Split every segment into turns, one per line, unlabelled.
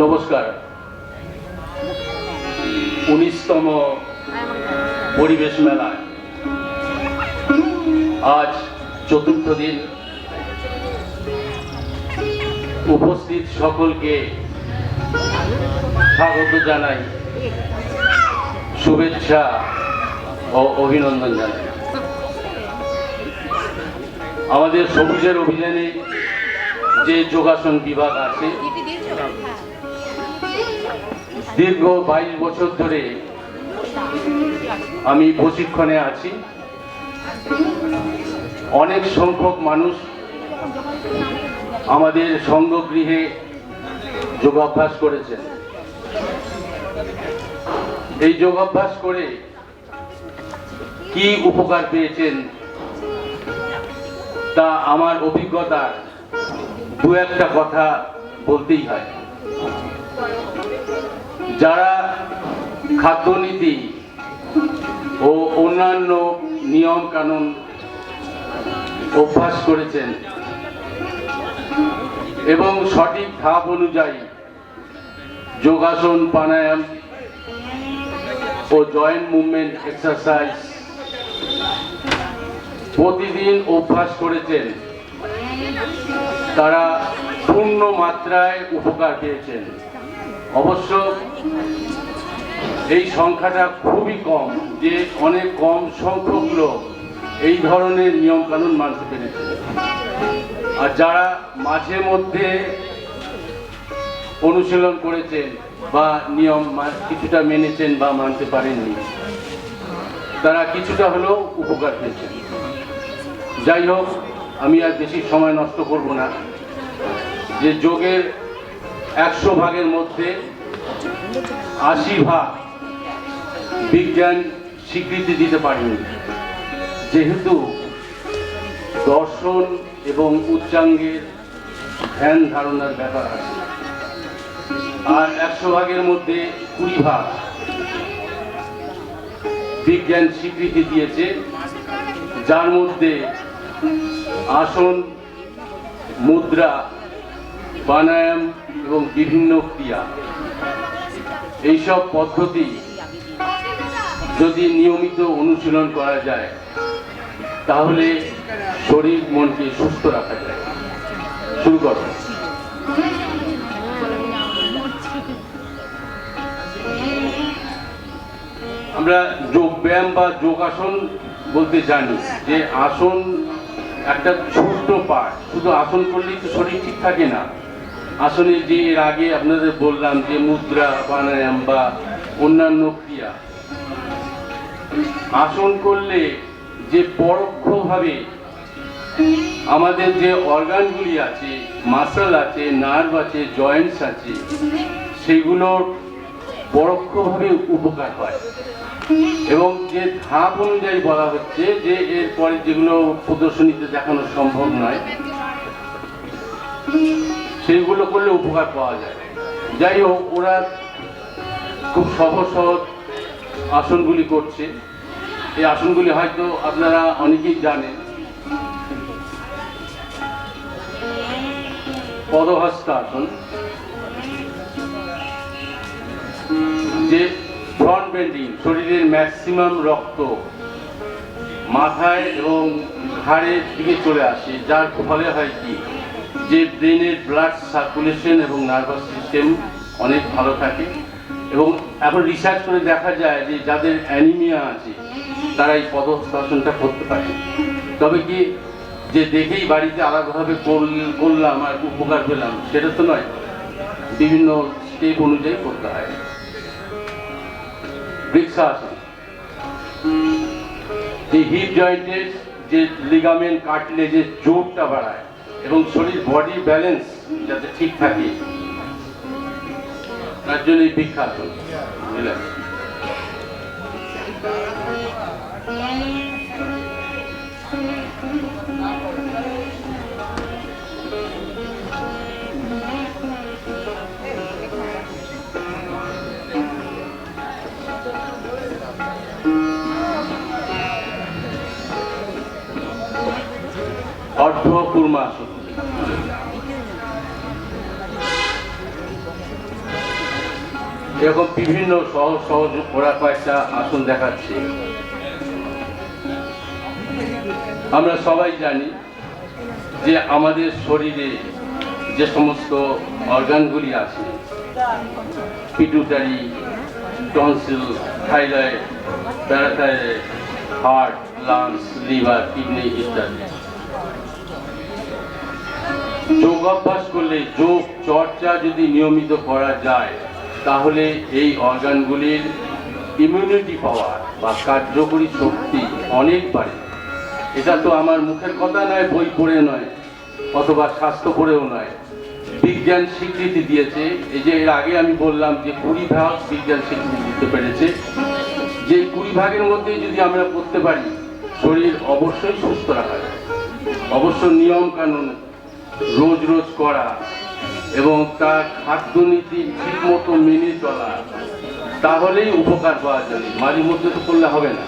নমস্কার। উনিশতম পরিবেশ মেলায় আজ চতুর্থ দিন। উপস্থিত সকলকে স্বাগত জানাই, শুভেচ্ছা ও অভিনন্দন জানাই। আমাদের সবুজের অভিযানে যে যোগাসন বিভাগ আছে, দীর্ঘ বাইশ বছর ধরে আমি প্রশিক্ষণে আছি। অনেক সংখ্যক মানুষ আমাদের সঙ্গগৃহে যোগাভ্যাস করেছেন। এই যোগাভ্যাস করে কি উপকার পেয়েছেন তা আমার অভিজ্ঞতার দু একটা কথা বলতেই হয়। যারা খাদ্যনীতি ও অন্যান্য নিয়ম কানুন অভ্যাস করেছেন এবং সঠিক ধাপ অনুযায়ী যোগাসন, প্রাণায়াম ও জয়েন্ট মুভমেন্ট এক্সারসাইজ প্রতিদিন অভ্যাস করেছেন। তারা পূর্ণ মাত্রায় উপকার পেয়েছেন। অবশ্য এই সংখ্যাটা খুবই কম, যে অনেক কম সংখ্যক লোক এই ধরনের নিয়ম কানুন মানতে পেরেছে। আর যারা মাঝে মধ্যে অনুশীলন করেছেন বা নিয়ম কিছুটা মেনেছেন বা মানতে পারেননি, তারা কিছুটা হলেও উপকার পেয়েছেন। যাই হোক আমি আর বেশি সময় নষ্ট করব না। যে যোগের একশো ভাগের মধ্যে আশি ভাগ বিজ্ঞান স্বীকৃতি দিতে পারেনি। যেহেতু দর্শন এবং উচ্চাঙ্গের ধ্যান ধারণার ব্যাপার আছে। আর একশো ভাগের মধ্যে কুড়ি ভাগ বিজ্ঞান স্বীকৃতি দিয়েছে। যার মধ্যে আসন, মুদ্রা প্রাণায়াম এবং বিভিন্ন ক্রিয়া। এইসব পদ্ধতি যদি নিয়মিত অনুশীলন করা যায়, তাহলে শরীর মনকে সুস্থ রাখা যায়। শুরু করো। আমরা যোগ ব্যায়াম বা যোগাসন বলতে জানি যে আসন একটা ছোট্ট পার্ট শুধু আসন করলেই তো শরীর ঠিক থাকে না। আসলে যে এর আগে আপনাদের বললাম যে মুদ্রা প্রাণায়াম বা অন্যান্য ক্রিয়া। আসন করলে যে পরোক্ষভাবে আমাদের যে অর্গানগুলি আছে, মাসল আছে নার্ভ আছে জয়েন্টস আছে, সেগুলোর পরোক্ষভাবে উপকার হয়। এবং যে ধাপ অনুযায়ী বলা হচ্ছে যে এরপরে যেগুলো প্রদর্শনীতে দেখানো সম্ভব নয়, সেইগুলো করলে উপকার পাওয়া যায়। যাই হোক, ওরা খুব সহজ সহজ আসনগুলি করছে। এই আসনগুলি হয়তো আপনারা অনেকেই জানেন। পদহস্ত আসন, যে ফ্রন্ট বেন্ডিং শরীরের ম্যাক্সিমাম রক্ত মাথায় এবং ঘাড়ের দিকে চলে আসে, যার ফলে হয় কি? যে ব্রেনের ব্লাড সার্কুলেশন এবং নার্ভাস সিস্টেম অনেক ভালো থাকে। এবং এখন রিসার্চ করে দেখা যায় যে যাদের অ্যানিমিয়া আছে, তারা এই পদস্থাসনটা করতে পারে। তবে কি যে দেখেই বাড়িতে আলাদাভাবে করল- করলাম আর উপকার পেলাম, সেটা তো নয়। বিভিন্ন স্টেপ অনুযায়ী করতে হয়। বৃক্ষাসন। এই হিপ জয়েন্টের যে লিগামেন্ট কাটলে যে জোরটা বাড়ায় এবং শরীর বডি ব্যালেন্স যাতে ঠিক থাকে, তার জন্য এই বৃক্ষাসন। বুঝলেন? কুর্মাসন এরকম বিভিন্ন সহজ সহজ ওরা কয়েকটা আসন দেখাচ্ছে। আমরা সবাই জানি যে আমাদের শরীরে যে সমস্ত অর্গানগুলি আছে pituitary tonsil thyroid parathyroid heart lungs liver kidney ইত্যাদি। যোগ অভ্যাস করলে যোগ চর্চা যদি নিয়মিত করা যায়, তাহলে এই অর্গানগুলির ইমিউনিটি পাওয়ার বা কার্যকরী শক্তি অনেক বাড়ে। এটা তো আমার মুখের কথা নয়, বই পড়ে নয়, অথবা স্বাস্থ্য পড়েও নয়। বিজ্ঞান স্বীকৃতি দিয়েছে। এই যে এর আগে আমি বললাম যে কুড়ি ভাগ বিজ্ঞান স্বীকৃতি দিতে পেরেছে। যে কুড়ি ভাগের মধ্যে যদি আমরা করতে পারি, শরীর অবশ্যই সুস্থ রাখা যায়। অবশ্য নিয়ম কানুন রোজ রোজ করা এবং তার খাদ্যনীতি ঠিক মতো মেনে চলা, তাহলেই উপকার পাওয়া যাবে। মাঝে মধ্যে তো করলে হবে না।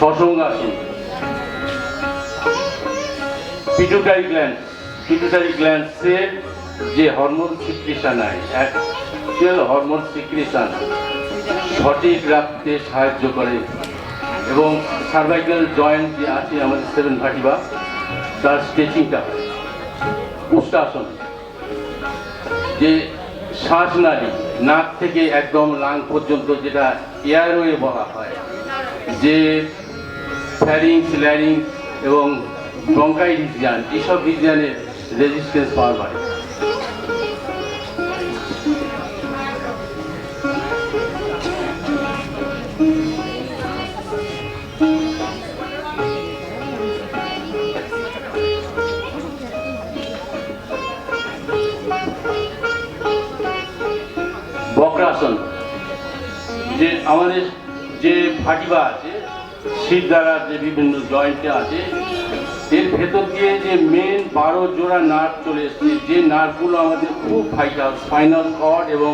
সসঙ্গাসন পিটুটারি গ্ল্যান্ড পিটুটারি যে হরমোন সিক্রেশন হয় অ্যাকচুয়াল হরমোন সিক্রেশন সঠিক রাখতে সাহায্য করে। এবং সার্ভাইকাল জয়েন্ট যে আছে আমাদের সেভেন ভাটিবা তার স্ট্রেচিংটা হয়। উষ্টাসন যে শ্বাস নালী, নাক থেকে একদম লাং পর্যন্ত যেটা এয়ারওয়ে বলা হয়, যে ফ্যারিংস ল্যারিংস এবং ব্রঙ্কাই রিজিয়ান এইসব রিজিয়ানের রেজিস্ট্যান্স পাওয়ার বাড়ে বক্রাসন। যে আমাদের যে ভাটিবা আছে শীত দ্বারা যে বিভিন্ন জয়েন্টে আছে, এর ভেতর দিয়ে যে মেন বারো জোড়া নার্ভ চলে এসছে, যে নার্ভগুলো আমাদের খুব ভাইটাল স্পাইনাল কর্ড এবং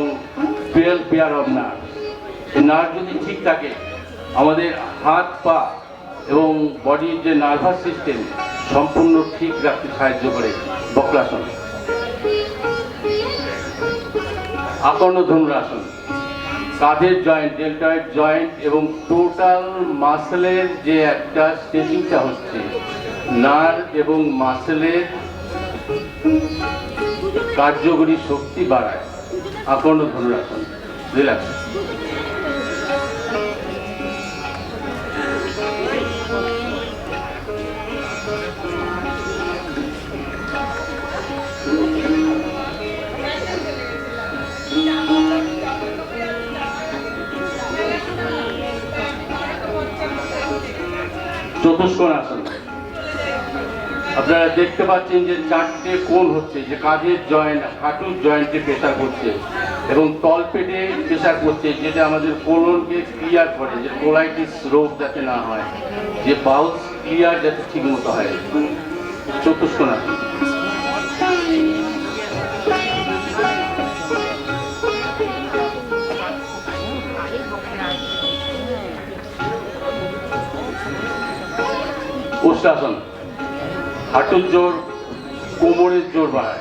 টুয়েলভ পেয়ার অফ নার্ভ এই নার্ভ যদি ঠিক থাকে, আমাদের হাত, পা এবং বডির যে নার্ভাস সিস্টেম সম্পূর্ণ ঠিক রাখতে সাহায্য করে বক্রাসন। আকর্ণ ধনুরাসন কাঁধের জয়েন্ট ডেল্টয়েড জয়েন্ট এবং টোটাল মাসেলের যে একটা স্ট্রেচিংটা হচ্ছে নার এবং মাসেলের কার্যকরী শক্তি বাড়ায়। আকর্ণ ধনুরাসন রিল্যাক্স চতুষ্কোণ আসন আপনারা দেখতে পাচ্ছেন যে চারটে কোণ হচ্ছে, যে কাঁধের জয়েন্ট হাঁটুর জয়েন্টে প্রেশার করছে এবং তলপেটে প্রেশার করছে, যেটা আমাদের কোলনকে ক্লিয়ার করে, যে কোলাইটিস রোগ যাতে না হয়, যে বাউস ক্লিয়ার যাতে ঠিক মতো হয় চতুষ্কোণ আসন উষ্টাসন হাঁটুর জোর, কোমরের জোর বাড়ায়।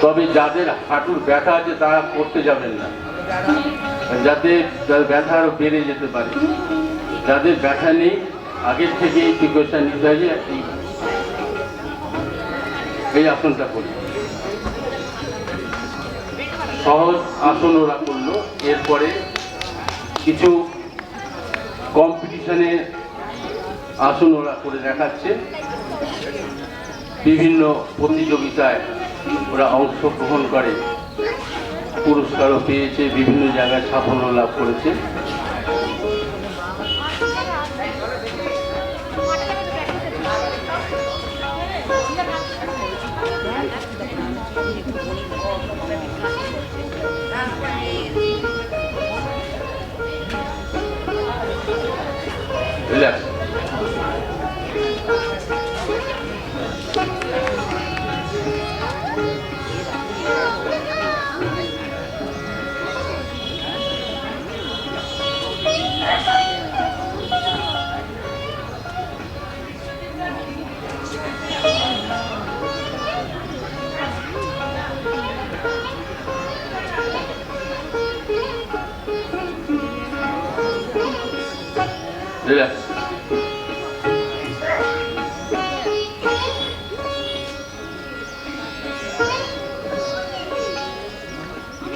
তবে যাদের হাঁটুর ব্যথা আছে, তারা করতে যাবেন না। যাতে তার ব্যথা আরও বেড়ে যেতে পারে। যাদের ব্যথা নেই, আগের থেকে এই প্রিকশন নিতে হয় এই- আসনটা করি সহজ আসন ওরা করল। এরপরে কিছু কম্পিটিশনে আসন, ওরা করে দেখাচ্ছে। বিভিন্ন প্রতিযোগিতায় ওরা অংশগ্রহণ করে। পুরস্কারও পেয়েছে, বিভিন্ন জায়গায় সাফল্য লাভ করেছে। রিল্যাক্স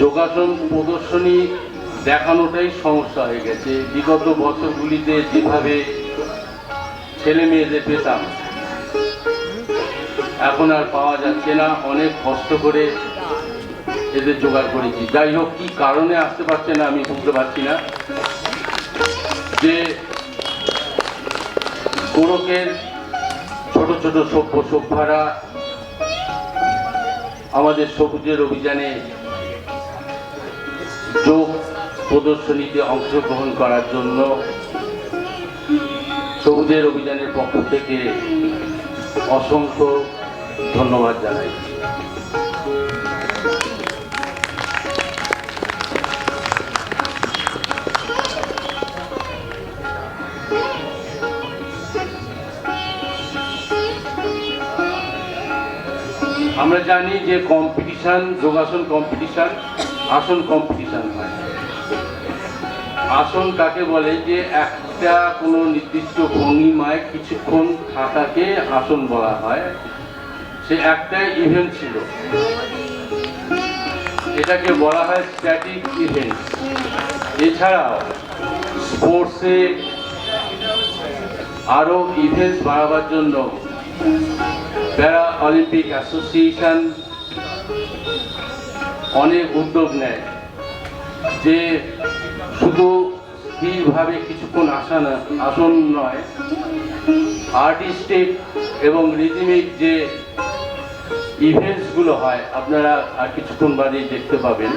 যোগাসন প্রদর্শনী দেখানোটাই সমস্যা হয়ে গেছে। বিগত বছরগুলিতে যেভাবে ছেলে মেয়েদের পেতাম, এখন আর পাওয়া যাচ্ছে না। অনেক কষ্ট করে এদের জোগাড় করেছি। যাই হোক, কি কারণে আসতে পারছে না আমি বুঝতে পারছি না। যে গোরকের ছোট ছোট সভ্য সভ্যারা আমাদের সবুজের অভিযানে যোগ প্রদর্শনীতে অংশগ্রহণ করার জন্য সবুজের অভিযানের পক্ষ থেকে অসংখ্য ধন্যবাদ জানাই। আমরা জানি যে কম্পিটিশন যোগাসন কম্পিটিশন আসন কম্পিটিশান হয়। আসন কাকে বলে? যে একটা কোনো নির্দিষ্ট ভঙ্গিমায় কিছুক্ষণ থাকাকে আসন বলা হয়। সে একটা ইভেন্ট ছিল। এটাকে বলা হয় স্ট্যাটিক ইভেন্ট এছাড়াও স্পোর্টসে আরও ইভেন্টস বাড়াবার জন্য প্যারা অলিম্পিক অ্যাসোসিয়েশন অনেক উদ্যোগ নেয়, যে শুধু স্থিরভাবে কিছুক্ষণ আসা না, আসন নয় আর্টিস্টিক এবং রিদিমিক যে ইভেন্টসগুলো হয়, আপনারা আর কিছুক্ষণ বাদেই দেখতে পাবেন।